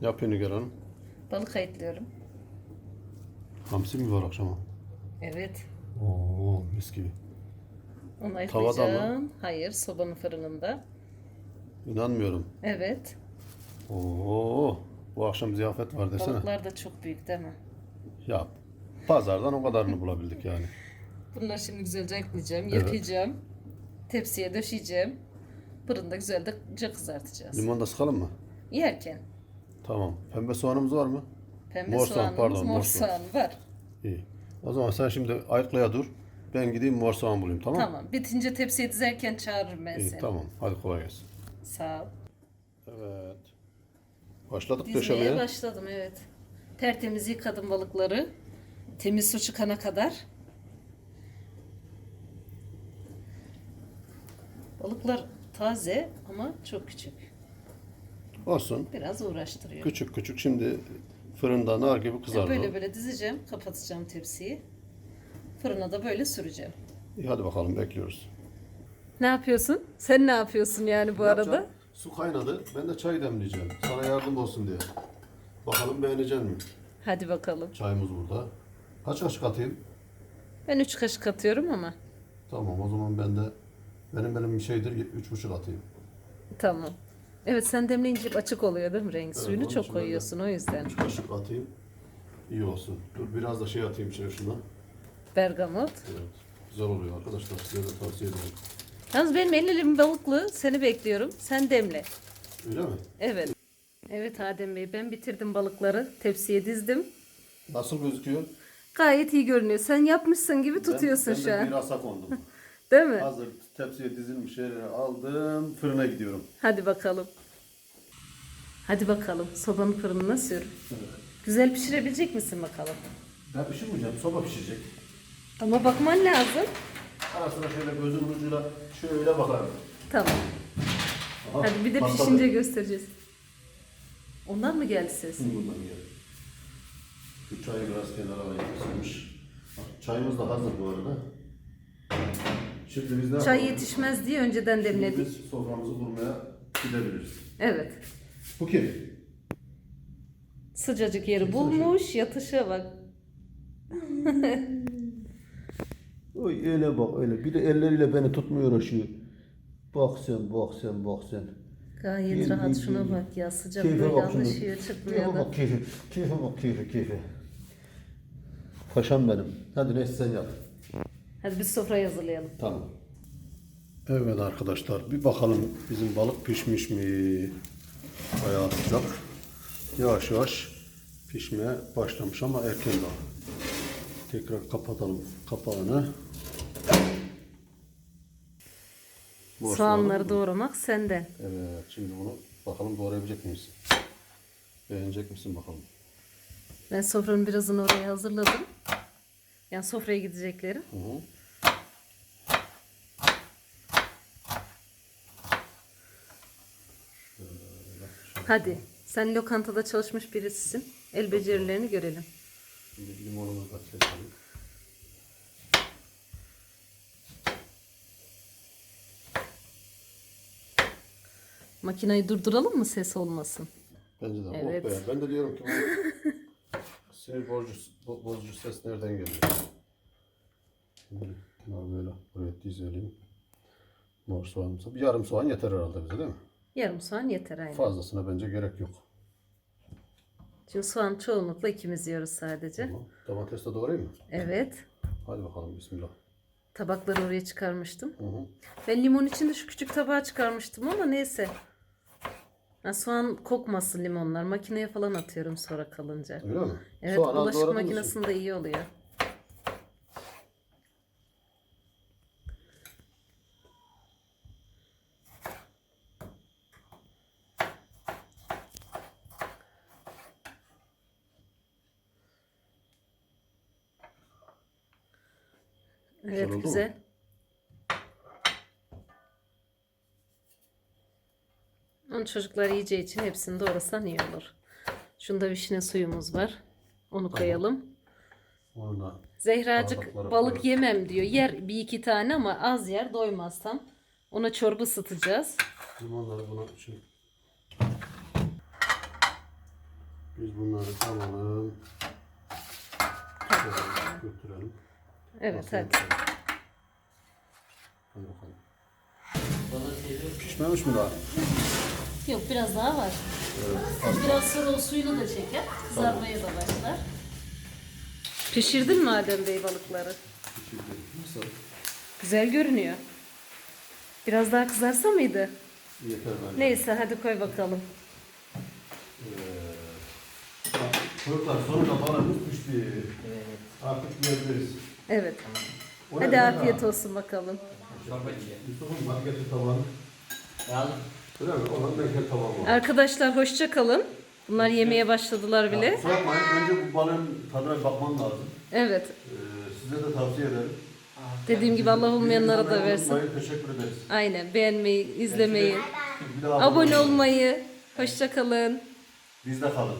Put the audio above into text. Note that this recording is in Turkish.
Yapıyor Nigar Hanım. Balık ayıtlıyorum. Hamsi mi var akşama? Evet. Oo mis gibi. Onu Tavada mı? ayıtlayacağım. Hayır, sobanın fırınında. İnanmıyorum. Evet. Oo bu akşam ziyafet var desene. Balıklar da çok büyük değil mi? Ya pazardan o kadarını bulabildik yani. Bunları şimdi güzelce ayıklayacağım, Evet. yıkayacağım. Tepsiye döşeyeceğim. Fırında güzelce kızartacağız. Limon da sıkalım mı? Yerken. Tamam. Pembe soğanımız var mı? Pembe Mor soğan, soğanımız, pardon, mor mor soğan. soğan var. İyi. O zaman sen şimdi ayıklaya dur. Ben gideyim mor soğan bulayım tamam? Tamam. Bitince tepsiye dizerken çağırırım ben İyi seni. tamam. Hadi kolay gelsin. Sağ ol. Evet. Başladık Dizmeye döşemeye. başladım evet. Tertemiz yıkadım balıkları. Temiz su çıkana kadar. Balıklar taze ama çok küçük. Olsun. Biraz uğraştırıyor. Küçük küçük şimdi fırında nar gibi kızardı. Böyle böyle dizeceğim, kapatacağım tepsiyi. Fırına da böyle süreceğim. İyi hadi bakalım bekliyoruz. Ne yapıyorsun? Sen ne yapıyorsun yani bu Yapacağım. Su kaynadı. Ben de çay demleyeceğim. Sana yardım olsun diye. Bakalım beğenecek mi? Hadi bakalım. Çayımız burada. Kaç kaşık atayım? Ben üç kaşık atıyorum ama. Tamam o zaman ben de benim benim bir şeydir üç buçuk atayım. Tamam. Evet sen demleyince açık oluyor değil mi renk? Suyunu onun çok için ben de- koyuyorsun o yüzden. Üç kaşık atayım. İyi olsun. Dur biraz da şey atayım içine şuna. Bergamot. Evet. Güzel oluyor arkadaşlar. Size de tavsiye ederim. Yalnız benim ellerim balıklı. Seni bekliyorum. Sen demle. Öyle mi? Evet. Evet Adem Bey ben bitirdim balıkları. Tepsiye dizdim. Nasıl gözüküyor? Gayet iyi görünüyor. Sen yapmışsın gibi tutuyorsun ben, ben şu de an. bir asa kondum. Değil mi? Hazır tepsiye dizilmiş şeyleri aldım. Fırına gidiyorum. Hadi bakalım. Hadi bakalım. Sobanın fırınına sür. Güzel pişirebilecek misin bakalım? Ben pişirmeyeceğim. Soba pişirecek. Ama bakman lazım. Ara sıra şöyle gözümün ucuyla şöyle bakarım. Tamam. Aha, Hadi bir de patladı. pişince göstereceğiz. Ondan mı geldi ses? Şimdi buradan gel. Şu çayı biraz kenara. Bak, Çayımız da hazır bu arada. Şimdi biz ne Çay yapalım? yetişmez diye önceden Şimdi demledik. biz soframızı kurmaya gidebiliriz. Evet. Bu kim? Sıcacık yeri bulmuş. Yatışa bak. Oy öyle bak öyle. Bir de elleriyle beni tutmuyor uğraşıyor. Bak sen bak sen bak sen. Gayet Gel, rahat gel, şuna gel. bak ya. Sıcak Keyfe böyle bak şuna. alışıyor çıkmıyor Keyfe da. bak keyfe. Keyfe bak keyfe keyfe. Paşam benim. Hadi neyse sen yap. Hadi biz sofrayı hazırlayalım. Tamam. Evet arkadaşlar bir bakalım bizim balık pişmiş mi? Bayağı sıcak. Yavaş yavaş pişmeye başlamış ama erken daha. Tekrar kapatalım kapağını. Boş Soğanları soğanı- doğramak sende. Evet şimdi bunu bakalım doğrayabilecek miyiz? Beğenecek misin bakalım. Ben sofranın birazını oraya hazırladım. Yani sofraya gidecekleri. Hı hı. Hadi. Sen lokantada çalışmış birisisin. El becerilerini görelim. Şimdi limonumuzu da keselim. Makinayı durduralım mı ses olmasın? Bence de. Oh Evet. be. Ben de diyorum ki bu sinir bozucu, bo- bozucu ses nereden geliyor? Şimdi kenarı böyle buraya dizelim. Mor soğanımıza. Bir yarım soğan yeter herhalde bize değil mi? Yarım soğan yeter aynen. Fazlasına bence gerek yok. Çünkü soğan çoğunlukla ikimiz yiyoruz sadece. Tamam. Domates de doğrayayım mı? Evet. Hadi bakalım bismillah. Tabakları oraya çıkarmıştım. Hı hı. Ben limon için de şu küçük tabağa çıkarmıştım ama neyse. Ha, soğan kokmasın limonlar. Makineye falan atıyorum sonra kalınca. Öyle mi? Evet Soğanı bulaşık doğradın mı makinesinde iyi oluyor. Güzel Evet oldu mu? güzel. Onu çocuklar yiyeceği için hepsini doğrasan iyi olur. Şunda vişne suyumuz var. Onu koyalım. Onu da Zehracık Bardaklara balık koyalım. yemem diyor. Yer bir iki tane ama az yer doymazsam. Ona çorba ısıtacağız. limonları buna şimdi Biz bunları alalım. Şöyle götürelim. Evet Nasıl hadi. Hadi bakalım. Pişmemiş mi daha? Yok biraz daha var. Biraz sonra o suyunu da çeker. Kızarmaya da başlar. Pişirdin mi Adem Bey balıkları? Pişirdi. Nasıl? Güzel görünüyor. Biraz daha kızarsa mıydı? Yeter bence. Neyse hadi koy bakalım. Ee, Çocuklar sonunda balığımız pişti. Artık yiyebiliriz. Evet. O ne Hadi afiyet olsun bakalım. Yusuf'un marketi tavanı. Al. Öyle mi? Olan. Arkadaşlar hoşça kalın. Bunlar yemeye başladılar bile. Bakmayın, önce bu balığın tadına bir bakman lazım. Evet. Ee, size de tavsiye ederim. Dediğim gibi Allah olmayanlara da versin. Unutmayın, Teşekkür ederiz. Aynen beğenmeyi, izlemeyi, Bir daha abone olmayı. Hoşça kalın. Bizde kalın.